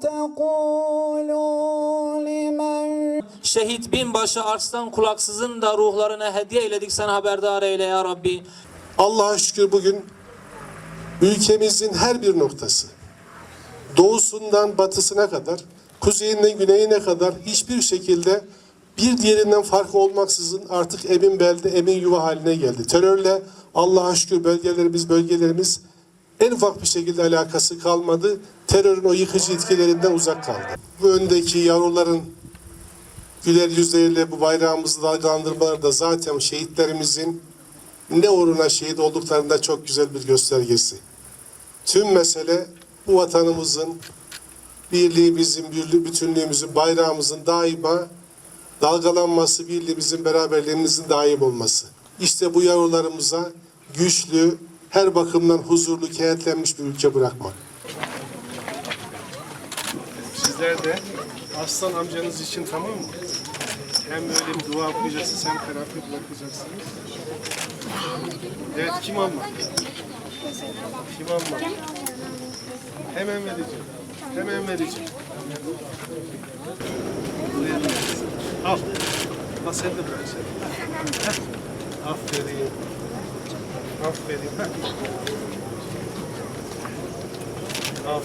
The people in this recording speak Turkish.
تقولوا لمن Şehit binbaşı Arslan Kulaksız'ın da ruhlarına hediye eyledik sana haberdar eyle ya Rabbi. Allah'a şükür bugün ülkemizin her bir noktası, doğusundan batısına kadar, kuzeyinden güneyine kadar hiçbir şekilde bir diğerinden farkı olmaksızın artık emin belde, emin yuva haline geldi. Terörle Allah'a şükür bölgelerimiz, bölgelerimiz en ufak bir şekilde alakası kalmadı. Terörün o yıkıcı etkilerinden uzak kaldı. Bu öndeki yavruların güler yüzleriyle bu bayrağımızı dalgalandırmaları da zaten şehitlerimizin ne uğruna şehit olduklarında çok güzel bir göstergesi. Tüm mesele bu vatanımızın birliğimizin, birliği, bütünlüğümüzün, bayrağımızın daima dalgalanması, birliğimizin, beraberliğimizin daim olması. İşte bu yavrularımıza güçlü, her bakımdan huzurlu, kenetlenmiş bir ülke bırakmak. Sizler de Aslan amcanız için tamam mı? Hem böyle bir dua okuyacaksınız hem terapi bırakacaksınız. Evet kim almak? Kim almak? Hemen vereceğim. Hemen vereceğim. Al. Al sen de bırak sen. Aferin. Aferin. Sağ olun.